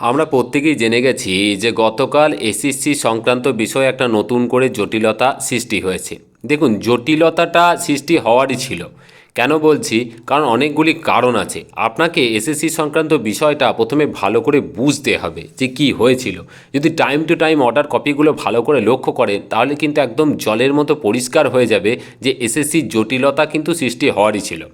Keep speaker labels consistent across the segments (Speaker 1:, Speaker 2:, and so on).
Speaker 1: আমরা প্রত্যেকেই জেনে গেছি যে গতকাল এসএসসি সংক্রান্ত বিষয়ে একটা নতুন করে জটিলতা সৃষ্টি হয়েছে। দেখুন, জটিলতাটা সৃষ্টি হওয়ারই ছিল। কেন বলছি? কারণ অনেকগুলি কারণ আছে। আপনাকে এসএসসি সংক্রান্ত বিষয়টা প্রথমে ভালো করে বুঝতে হবে যে কি হয়েছিল। যদি টাইম টু টাইম অর্ডার কপিগুলো ভালো করে লক্ষ্য করেন, তাহলে কিন্তু একদম জলের মতো পরিষ্কার হয়ে যাবে যে এসএসসির জটিলতা কিন্তু সৃষ্টি হওয়ারই ছিল।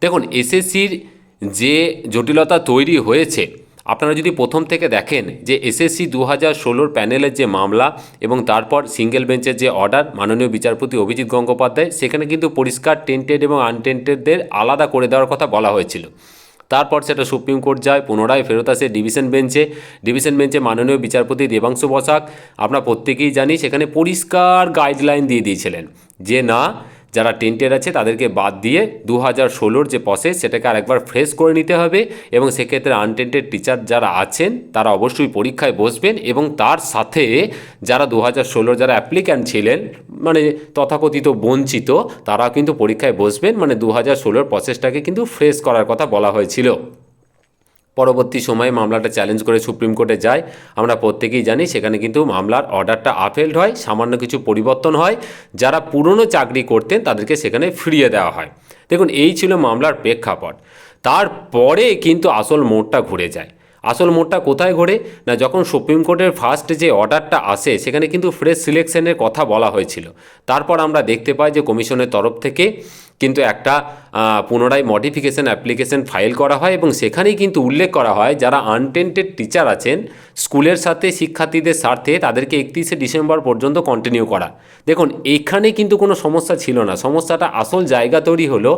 Speaker 1: দেখুন, এসএসসির যে জটিলতা তৈরি হয়েছে আপনারা যদি প্রথম থেকে দেখেন যে এসএসসি দু হাজার ষোলোর প্যানেলের যে মামলা এবং তারপর সিঙ্গেল বেঞ্চের যে অর্ডার, মাননীয় বিচারপতি অভিজিৎ গঙ্গোপাধ্যায়, সেখানে কিন্তু পরিষ্কার টেন্টেড এবং আনটেন্টেডদের আলাদা করে দেওয়ার কথা বলা হয়েছিল। তারপর সেটা সুপ্রিম কোর্ট যায়, পুনরায় ফেরত আসে ডিভিশন বেঞ্চে। ডিভিশন বেঞ্চে মাননীয় বিচারপতি দেবাংশু বসাক, আমরা প্রত্যেকেই জানি সেখানে পরিষ্কার গাইডলাইন দিয়ে দিয়েছিলেন যে না যারা টেন্টের আছে, তাদেরকে বাদ দিয়ে দু হাজার ষোলোর যে প্রসেস সেটাকে আরেকবার ফ্রেশ করে নিতে হবে এবং সেক্ষেত্রে আনটেন্টেড টিচার যারা আছেন, তারা অবশ্যই পরীক্ষায় বসবেন এবং তার সাথে যারা দু হাজার ষোলোর যারা অ্যাপ্লিক্যান্ট ছিলেন মানে তথাকথিত বঞ্চিত তারা কিন্তু পরীক্ষায় বসবেন। মানে দু হাজার ষোলোর প্রসেসটাকে কিন্তু ফ্রেশ করার কথা বলা হয়েছিল। পরবর্তী সময়ে মামলাটা চ্যালেঞ্জ করে সুপ্রিম কোর্টে যায়। আমরা প্রত্যেকেই জানি সেখানে কিন্তু মামলার অর্ডারটা আপেল্ড হয়, সামান্য কিছু পরিবর্তন হয়। যারা পুরনো চাকরি করতেন তাদেরকে সেখানে ফিরিয়ে দেওয়া হয়। দেখুন, এই ছিল মামলার প্রেক্ষাপট। তারপরে কিন্তু আসল মোড়টা ঘুরে যায়। আসল মোড়টা কোথায় ঘোরে? না, যখন সুপ্রিম কোর্টের ফার্স্ট যে অর্ডারটা আসে, সেখানে কিন্তু ফ্রেশ সিলেকশনের কথা বলা হয়েছিল। তারপর আমরা দেখতে পাই যে কমিশনের তরফ থেকে কিন্তু একটা পুনরায় মডিফিকেশন অ্যাপ্লিকেশন ফাইল করা হয় এবং সেখানেই কিন্তু উল্লেখ করা হয় যারা আনটেন্টেড টিচার আছেন, স্কুলের সাথে শিক্ষার্থীদের স্বার্থে তাদেরকে একত্রিশে ডিসেম্বর পর্যন্ত কন্টিনিউ করা। দেখুন, এখানে কিন্তু কোনো সমস্যা ছিল না। সমস্যাটা আসল জায়গা তৈরি হলো,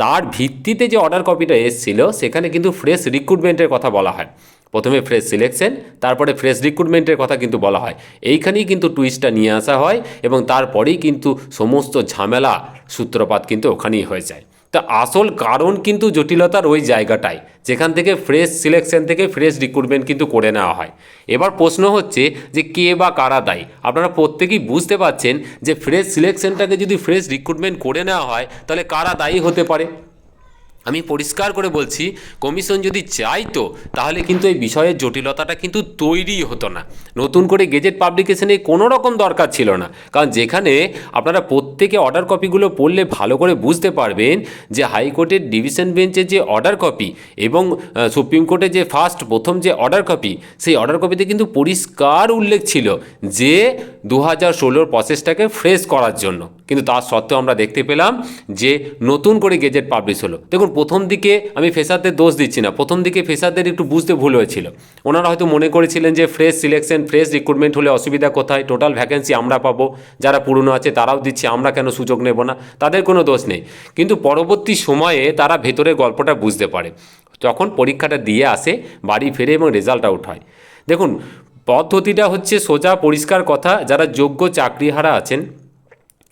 Speaker 1: তার ভিত্তিতে যে অর্ডার কপিটা এসেছিল, সেখানে কিন্তু ফ্রেশ রিক্রুটমেন্টের কথা বলা হয়। প্রথমে ফ্রেশ সিলেকশন তারপরে ফ্রেশ রিক্রুটমেন্টের কথা কিন্তু বলা হয়। এইখানেই কিন্তু টুইস্টটা নিয়ে আসা হয় এবং তারপরেই কিন্তু সমস্ত ঝামেলা সূত্রপাত কিন্তু ওখানেই হয়ে যায়। তা আসল কারণ কিন্তু জটিলতার ওই জায়গাটায় যেখান থেকে ফ্রেশ সিলেকশন থেকে ফ্রেশ রিক্রুটমেন্ট কিন্তু করে নেওয়া হয়। এবার প্রশ্ন হচ্ছে যে কে বা কারা দায়ী? আপনারা প্রত্যেকেই বুঝতে পারছেন যে ফ্রেশ সিলেকশনটাকে যদি ফ্রেশ রিক্রুটমেন্ট করে নেওয়া হয়, তাহলে কারা দায়ী হতে পারে? আমি পরিষ্কার করে বলছি, কমিশন যদি চাইতো, তাহলে কিন্তু এই বিষয়ের জটিলতাটা কিন্তু তৈরি হতো না। নতুন করে গেজেট পাবলিকেশনে কোনো রকম দরকার ছিল না। কারণ যেখানে আপনারা প্রত্যেকে অর্ডার কপিগুলো পড়লে ভালো করে বুঝতে পারবেন যে হাইকোর্টের ডিভিশন বেঞ্চের যে অর্ডার কপি এবং সুপ্রিম কোর্টের যে ফার্স্ট প্রথম যে অর্ডার কপি সেই অর্ডার কপিতে কিন্তু পরিষ্কার উল্লেখ ছিল যে দু হাজার ষোলোর প্রসেসটাকে ফ্রেশ করার জন্য। কিন্তু তার সত্ত্বেও আমরা দেখতে পেলাম যে নতুন করে গেজেট পাবলিশ হলো। দেখুন প্রথম দিকে আমি ফেসারদের দোষ দিচ্ছি না। প্রথম দিকে ফেসারদের একটু বুঝতে ভুল হয়েছিল। ওনারা হয়তো মনে করেছিলেন যে ফ্রেশ সিলেকশন ফ্রেশ রিক্রুটমেন্ট হলে অসুবিধা কোথায়? টোটাল ভ্যাকেন্সি আমরা পাবো। যারা পুরনো আছে তারাও দিচ্ছে, আমরা কেন সুযোগ নেব না? তাদের কোনো দোষ নেই। কিন্তু পরবর্তী সময়ে তারা ভেতরের গল্পটা বুঝতে পারে। যখন পরীক্ষাটা দিয়ে আসে, বাড়ি ফেরে এবং রেজাল্ট আউট হয়। দেখুন, পদ্ধতিটা হচ্ছে সোজা, পরিষ্কার কথা। যারা যোগ্য চাকরিহারা আছেন,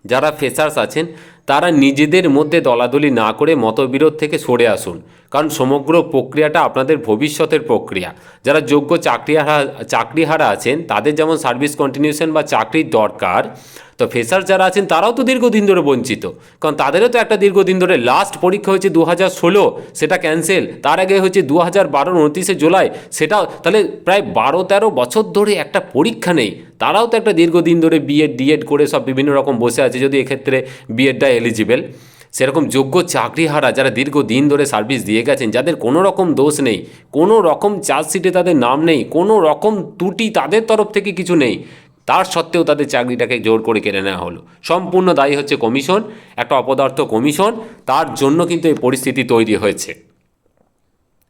Speaker 1: যারা ফেসার্স আছেন তারা নিজেদের মধ্যে দলাদলি না করে মতবিরোধ থেকে সরে আসুন। কারণ সমগ্র প্রক্রিয়াটা আপনাদের ভবিষ্যতের প্রক্রিয়া। যারা যোগ্য চাকরিহারা চাকরিহারা আছেন, তাদের যেমন সার্ভিস কন্টিনিউশন বা চাকরির দরকার, তো ফেসার যারা আছেন, তারাও তো দীর্ঘদিন ধরে বঞ্চিত। কারণ তাদেরও তো একটা দীর্ঘদিন ধরে লাস্ট পরীক্ষা হয়েছে দু হাজার ষোলো, সেটা ক্যান্সেল তার আগে হচ্ছে দু হাজার বারো, উনত্রিশে জুলাই সেটাও তাহলে প্রায় বারো তেরো বছর ধরে একটা পরীক্ষা নেই। তারাও তো একটা দীর্ঘদিন ধরে বিএড ডিএড করে সব বিভিন্ন রকম বসে আছে, যদি এক্ষেত্রে বিএডটা এলিজিবেল সেরকম যোগ্য চাকরিহারা যারা দীর্ঘদিন ধরে সার্ভিস দিয়ে গেছেন, যাদের কোনো রকম দোষ নেই কোনো রকম চার্জশিটে তাদের নাম নেই কোনো রকম ত্রুটি তাদের তরফ থেকে কিছু নেই, তার সত্ত্বেও তাদের চাকরিটাকে জোর করে কেড়ে নেওয়া হলো। সম্পূর্ণ দায়ী হচ্ছে কমিশন, একটা অপদার্থ কমিশন, তার জন্য কিন্তু এই পরিস্থিতি তৈরি হয়েছে।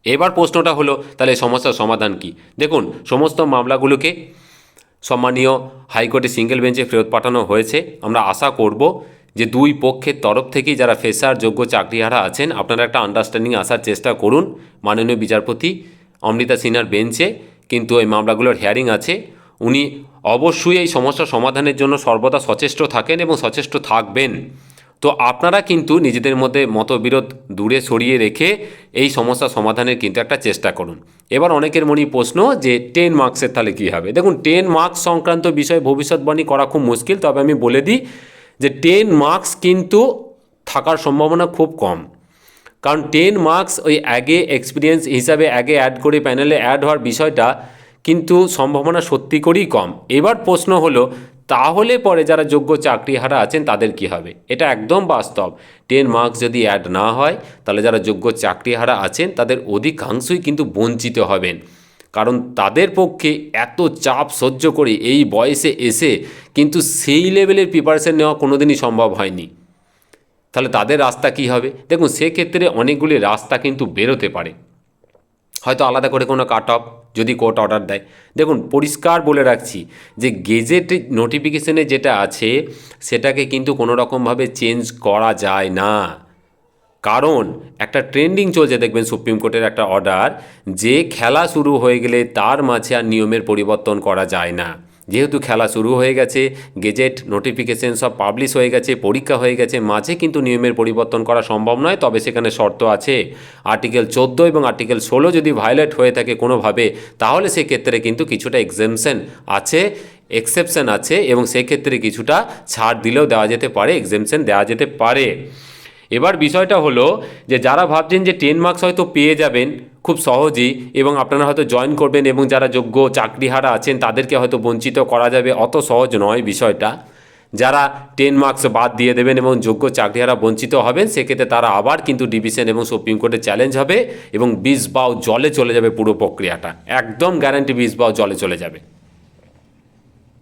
Speaker 1: এবার প্রশ্নটা হলো, তাহলে সমস্যার সমাধান কি? দেখুন, সমস্ত মামলাগুলোকে সম্মানীয় হাইকোর্টে সিঙ্গেল বেঞ্চে ফেরত পাঠানো হয়েছে। আমরা আশা করব যে দুই পক্ষের তরফ থেকেই যারা ফেসার যোগ্য চাকরিহারা আছেন, আপনারা একটা আন্ডারস্ট্যান্ডিং আসার চেষ্টা করুন। মাননীয় বিচারপতি অমৃতা সিনহার বেঞ্চে, কিন্তু এই মামলাগুলোর হেয়ারিং আছে। উনি অবশ্যই এই সমস্যা সমাধানের জন্য সর্বদা সচেষ্ট থাকেন এবং সচেষ্ট থাকবেন। তো আপনারা কিন্তু নিজেদের মধ্যে মতবিরোধ দূরে সরিয়ে রেখে এই সমস্যা সমাধানের কিন্তু একটা চেষ্টা করুন। এবার অনেকের মনে প্রশ্ন যে টেন মার্কসের তাহলে কী হবে? দেখুন টেন মার্কস সংক্রান্ত বিষয়ে ভবিষ্যৎবাণী করা খুব মুশকিল, তবে আমি বলে দিই যে টেন মার্কস কিন্তু থাকার সম্ভাবনা খুব কম। কারণ টেন মার্কস ওই আগে এক্সপিরিয়েন্স হিসাবে আগে অ্যাড করে প্যানেলে অ্যাড হওয়ার বিষয়টা কিন্তু সম্ভাবনা সত্যি করেই কম। এবার প্রশ্ন হলো, তাহলে পরে যারা যোগ্য চাকরিহারা আছেন তাদের কি হবে? এটা একদম বাস্তব। টেন মার্কস যদি অ্যাড না হয়, তাহলে যারা যোগ্য চাকরিহারা আছেন তাদের অধিকাংশই কিন্তু বঞ্চিত হবেন। কারণ তাদের পক্ষে এত চাপ সহ্য করে এই বয়সে এসে কিন্তু সেই লেভেলের প্রিপারেশান নেওয়া কোনোদিনই সম্ভব হয়নি। তাহলে তাদের রাস্তা কি হবে? দেখুন, সেক্ষেত্রে অনেকগুলি রাস্তা কিন্তু বেরোতে পারে। হয়তো আলাদা করে কোনো কাট অফ যদি কোর্ট অর্ডার দেয়। দেখুন, পরিষ্কার বলে রাখছি যে গেজেট নোটিফিকেশনে যেটা আছে, সেটাকে কিন্তু কোনো রকমভাবে চেঞ্জ করা যায় না। কারণ একটা ট্রেন্ডিং চলছে, দেখবেন সুপ্রিম কোর্টের একটা অর্ডার, যে খেলা শুরু হয়ে গেলে তার মাঝে আর নিয়মের পরিবর্তন করা যায় না। যেহেতু খেলা শুরু হয়ে গেছে, গেজেট, নোটিফিকেশন সব পাবলিশ হয়ে গেছে, পরীক্ষা হয়ে গেছে, মাঝে কিন্তু নিয়মের পরিবর্তন করা সম্ভব নয়, তবে সেখানে শর্ত আছে। আর্টিকেল চোদ্দ এবং আর্টিকেল ষোলো যদি ভায়োলেট হয়ে থাকে কোনোভাবে, তাহলে সেক্ষেত্রে কিন্তু কিছুটা এক্সেমশন আছে এক্সেপশন আছে এবং সেক্ষেত্রে কিছুটা ছাড় দিলেও দেওয়া যেতে পারে এক্সেমশন দেওয়া যেতে পারে। এবার বিষয়টা হলো যে যারা ভাবছেন যে টেন মার্কস হয়তো পেয়ে যাবেন, খুব সহজেই এবং আপনারা হয়তো জয়েন করবেন এবং যারা যোগ্য চাকরিহারা আছেন তাদেরকে হয়তো বঞ্চিত করা যাবে, অত সহজ নয় বিষয়টা। যারা টেন মার্কস বাদ দিয়ে দেবেন এবং যোগ্য চাকরিহারা বঞ্চিত হবেন, সেক্ষেত্রে তারা আবার কিন্তু ডিভিশন এবং সুপ্রিম কোর্টে চ্যালেঞ্জ হবে এবং বিষ বাও জলে চলে যাবে পুরো প্রক্রিয়াটা। একদম গ্যারান্টি বিষ বাও জলে চলে যাবে।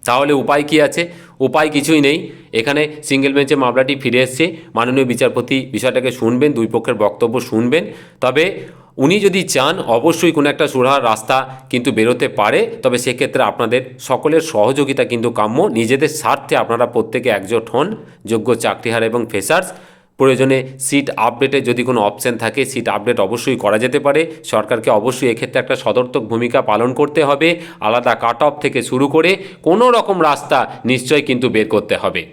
Speaker 1: তাহলে উপায় কি আছে? উপায় কিছুই নেই। এখানে সিঙ্গেল বেঞ্চে মামলাটি ফিরে এসছে। মাননীয় বিচারপতি বিষয়টাকে শুনবেন, দুই পক্ষের বক্তব্য শুনবেন। তবে উনি যদি চান, অবশ্যই কোনো একটা সুরাহার রাস্তা কিন্তু বেরোতে পারে। তবে সেক্ষেত্রে আপনাদের সকলের সহযোগিতা কিন্তু কাম্য। নিজেদের স্বার্থে আপনারা প্রত্যেকে একজোট হন। যোগ্য চাকরিহার এবং ফেসার্স প্রয়োজনে সিট আপডেটে যদি কোনো অপশান থাকে সিট আপডেট অবশ্যই করা যেতে পারে। সরকারকে অবশ্যই এক্ষেত্রে একটা সদর্থক ভূমিকা পালন করতে হবে, আলাদা কাট অফ থেকে শুরু করে কোনো রকম রাস্তা নিশ্চয়ই কিন্তু বের করতে হবে।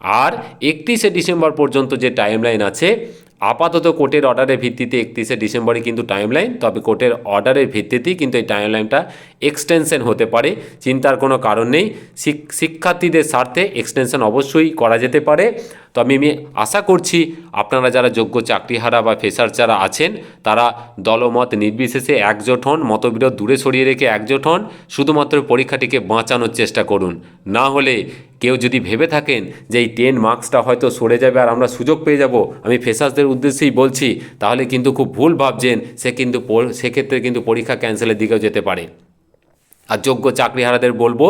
Speaker 1: আর একত্রিশে ডিসেম্বর পর্যন্ত যে টাইমলাইন আছে, আপাতত কোর্টের অর্ডারের ভিত্তিতে একত্রিশে ডিসেম্বরে কিন্তু টাইমলাইন তবে কোর্টের অর্ডারের ভিত্তিতেই কিন্তু এই টাইমলাইনটা এক্সটেনশন হতে পারে, চিন্তার কোনো কারণ নেই। শিক- শিক্ষার্থীদের স্বার্থে এক্সটেনশন অবশ্যই করা যেতে পারে। তবে আমি আমি আশা করছি আপনারা যারা যোগ্য চাকরিহারা বা ফেসার যারা আছেন, তারা দলমত নির্বিশেষে একজোট হন, মতবিরোধ দূরে সরিয়ে রেখে একজোট হন, শুধুমাত্র পরীক্ষাটিকে বাঁচানোর চেষ্টা করুন। না হলে কেউ যদি ভেবে থাকেন যে এই টেন মার্কসটা হয়তো সরে যাবে আর আমরা সুযোগ পেয়ে যাব, আমি ফেসার্সদের উদ্দেশ্যেই বলছি, তাহলে কিন্তু খুব ভুল ভাবছেন, সে কিন্তু সেক্ষেত্রে কিন্তু পরীক্ষা ক্যান্সেলের দিকেও যেতে পারে। আর যোগ্য চাকরিহারাদের বলব,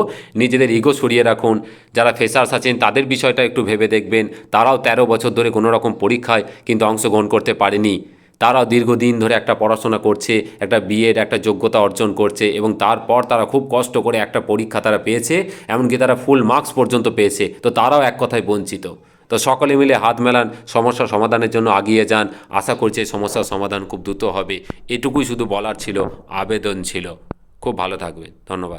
Speaker 1: নিজেদের ইগো সরিয়ে রাখুন। যারা ফেসার্স আছেন, তাদের বিষয়টা একটু ভেবে দেখবেন। তারাও তেরো বছর ধরে কোনো রকম পরীক্ষায় কিন্তু অংশগ্রহণ করতে পারেনি। তারাও দীর্ঘদিন ধরে একটা পড়াশোনা করছে, একটা বিএড একটা যোগ্যতা অর্জন করছে এবং তারপর তারা খুব কষ্ট করে একটা পরীক্ষা তারা পেয়েছে, এমনকি তারা ফুল মার্কস পর্যন্ত পেয়েছে। তো তারাও এক কথায় বঞ্চিত। তো সকলে মিলে হাত মেলান, সমস্যা সমাধানের জন্য আগিয়ে যান। আশা করছি সমস্যার সমাধান খুব দ্রুত হবে। এটুকুই শুধু বলার ছিল, আবেদন ছিল। খুব ভালো থাকবেন ধন্যবাদ।